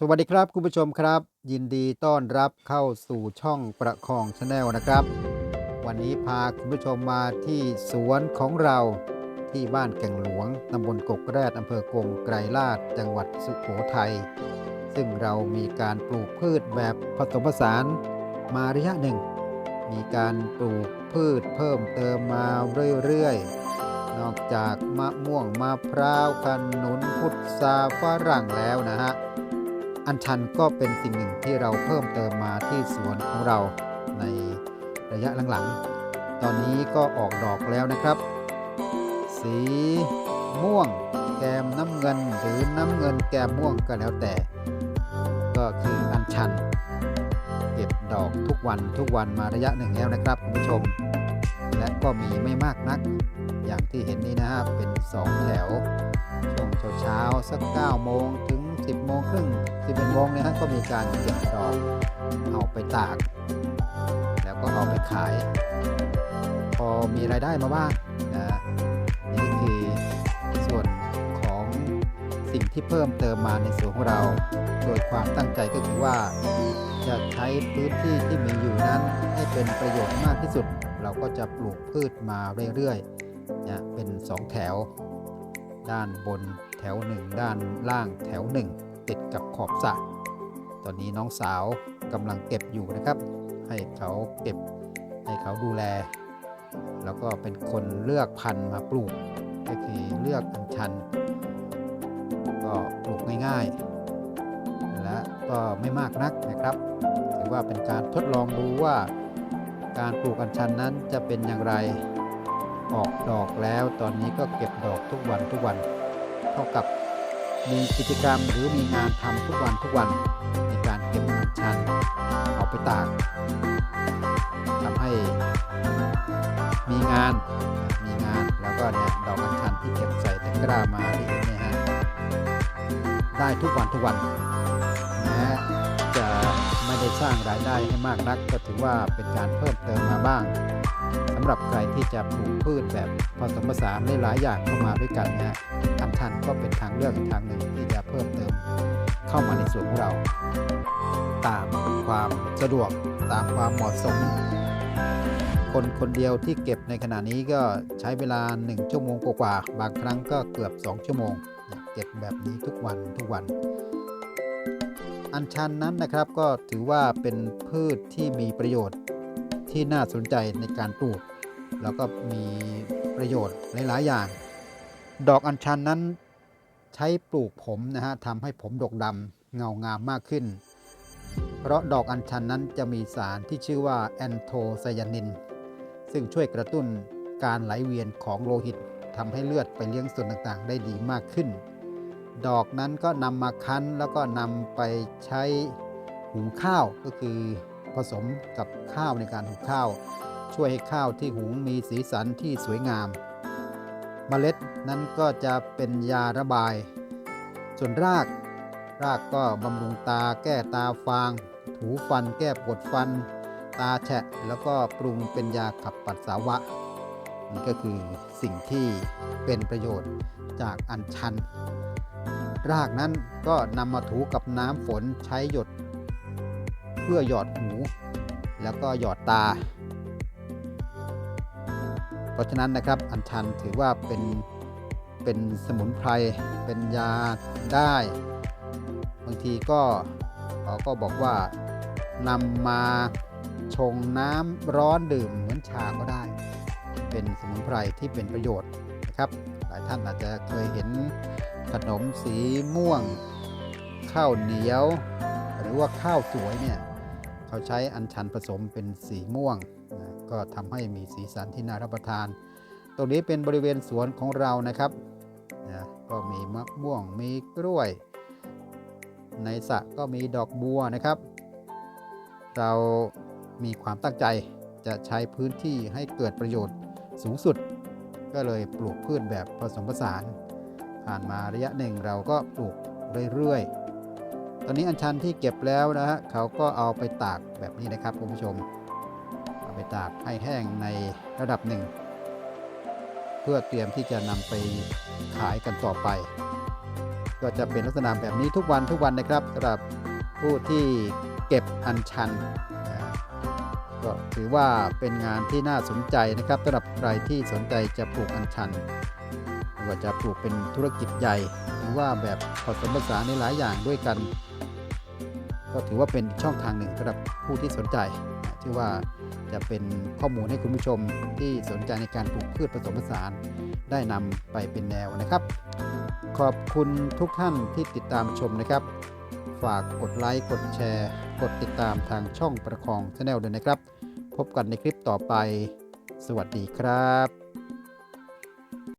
สวัสดีครับคุณผู้ชมครับ ยินดีต้อนรับเข้าสู่ช่องประคองชาแนลนะครับ วันนี้พาคุณผู้ชมมาที่สวนของเราที่บ้านแก่งหลวงตำบลกกแรดอำเภอกงไกรลาดจังหวัดสุโขทัยซึ่งเรามีการปลูกพืชแบบผสมผสานมาระยะหนึ่ง มีการปลูกพืชเพิ่มเติมมาเรื่อยๆนอกจากมะม่วงมะพร้าวขนุนพุทราฝรั่งแล้วนะฮะ อัญชันก็เป็นสิ่งหนึ่งที่เราเพิ่มเติมมาที่สวนของเราในระยะหลังๆ ตอนนี้ก็ออกดอกแล้วนะครับ สีม่วงแกมน้ำเงินหรือน้ำเงินแกมม่วงก็แล้วแต่ ก็คืออัญชัน เก็บดอกทุกวันทุกวันมาระยะหนึ่งแล้วนะครับคุณผู้ชม และก็มีไม่มากนัก อย่างที่เห็นนี้นะฮะเป็นสองแถว ช่วงเช้าๆสัก9โมงถึง 10 โมงครึ่ง11โมงเนี่ยฮะก็มีการเก็บดอกเอาไปตาก แล้วก็เอาไปขาย พอมีรายได้มาบ้างนะนี่คือส่วนของสิ่งที่เพิ่มเติมมาในสวนของเรา โดยความตั้งใจก็คือว่าจะใช้พื้นที่ที่มีอยู่นั้นให้เป็นประโยชน์มากที่สุด เราก็จะปลูกพืชมาเรื่อยๆเนี่ยเป็นสองแถว ด้านบนแถวหนึ่งด้านล่างแถวหนึ่งติดกับขอบสระตอนนี้น้องสาวกำลังเก็บอยู่นะครับ ให้เขาเก็บให้เขาดูแล แล้วก็เป็นคนเลือกพันธุ์มาปลูกก็คือเลือกอัญชัน ก็ปลูกง่ายๆและก็ไม่มากนักนะครับ ถือว่าเป็นการทดลองดูว่า การปลูกอัญชันนั้นจะเป็นอย่างไร ออกดอกแล้วตอนนี้ก็เก็บดอกทุกวันทุกวัน เท่ากับมีกิจกรรมหรือมีงานทำทุกวันทุกวันในการเก็บอัญชันเอาไปตากทำให้มีงานมีงานแล้วก็เนี่ยดอกอัญชันที่เก็บใส่ตะกร้ามาที่เห็นเนี่ยฮะได้ทุกวันทุกวันแม้จะ ไม่ได้สร้างรายได้ให้มากนัก ก็ถือว่าเป็นการเพิ่มเติมมาบ้างสำหรับใครที่จะปลูกพืชแบบผสมผสานหลายๆอย่างเข้ามาด้วยกันนะฮะอัญชันก็เป็นทางเลือกอีกทางหนึ่งที่จะเพิ่มเติมเข้ามาในสวนของเรา ตามความสะดวกตามความเหมาะสม คนคนเดียวที่เก็บในขณะนี้ก็ใช้เวลา 1 ชั่วโมงกว่าๆบางครั้งก็เกือบ 2 ชั่วโมง เก็บแบบนี้ทุกวันทุกวัน อัญชันนั้นนะครับก็ถือว่าเป็นพืชที่มีประโยชน์ที่น่าสนใจในการปลูก แล้วก็มีประโยชน์หลาย ๆ อย่าง ดอกอัญชันนั้นใช้ปลูกผมนะฮะทำให้ผมดกดำเงางามมากขึ้น เพราะดอกอัญชันนั้นจะมีสารที่ชื่อว่าแอนโทไซยานิน ซึ่งช่วยกระตุ้นการไหลเวียนของโลหิตทำให้เลือดไปเลี้ยงส่วนต่าง ๆ ได้ดีมากขึ้น ดอกนั้นก็นำมาคั้นแล้วก็นำไปใช้หุงข้าวก็คือผสมกับข้าวในการหุงข้าว ช่วยให้ข้าวที่หุงมีสีสันที่สวยงาม เมล็ดนั้นก็จะเป็นยาระบาย ส่วนราก รากก็บำรุงตาแก้ตาฟาง ถูฟันแก้ปวดฟัน ตาแฉะแล้วก็ปรุงเป็นยาขับปัสสาวะ นี่ก็คือสิ่งที่เป็นประโยชน์จากอัญชัน รากนั้นก็นำมาถูกับน้ำฝนใช้หยด เพื่อหยอดหู แล้วก็หยอดตา เพราะฉะนั้นนะครับอัญชันถือว่าเป็นเป็นสมุนไพรเป็นยาได้ บางทีก็เขาก็บอกว่านำมาชงน้ำร้อนดื่มเหมือนชาก็ได้ เป็นสมุนไพรที่เป็นประโยชน์นะครับ หลายท่านอาจจะเคยเห็นขนมสีม่วง ข้าวเหนียว หรือว่าข้าวสวยเนี่ยเขาใช้อัญชันผสมเป็นสีม่วงนะก็ทำให้มีสีสันที่น่ารับประทาน ตรงนี้เป็นบริเวณสวนของเรานะครับนะก็มีมะม่วงมีกล้วย ในสระก็มีดอกบัวนะครับ เรามีความตั้งใจจะใช้พื้นที่ให้เกิดประโยชน์ สูงสุด ก็เลยปลูกพืชแบบผสมผสาน ผ่านมาระยะหนึ่งเราก็ปลูกเรื่อยๆ ตอนนี้อัญชันที่เก็บแล้วนะฮะเขาก็เอาไปตากแบบนี้นะครับคุณผู้ชม เอาไปตากให้แห้งในระดับหนึ่ง เพื่อเตรียมที่จะนำไปขายกันต่อไป ก็จะเป็นลักษณะแบบนี้ทุกวันทุกวันนะครับสำหรับผู้ที่เก็บอัญชัน ก็ถือว่าเป็นงานที่น่าสนใจนะครับสำหรับใครที่สนใจจะปลูกอัญชันไม่ว่าจะปลูกเป็นธุรกิจใหญ่ หรือว่าแบบผสมผสานในหลายอย่างด้วยกัน ก็ถือว่าเป็นช่องทางหนึ่งสำหรับผู้ที่สนใจนะที่ว่าจะเป็นข้อมูลให้คุณผู้ชมที่สนใจในการปลูกพืชผสมผสานได้นำไปเป็นแนวนะครับ ขอบคุณทุกท่านที่ติดตามชมนะครับ ฝากกดไลค์กดแชร์ กดติดตามทางช่องประคองชาแนลด้วยนะครับ พบกันในคลิปต่อไป สวัสดีครับ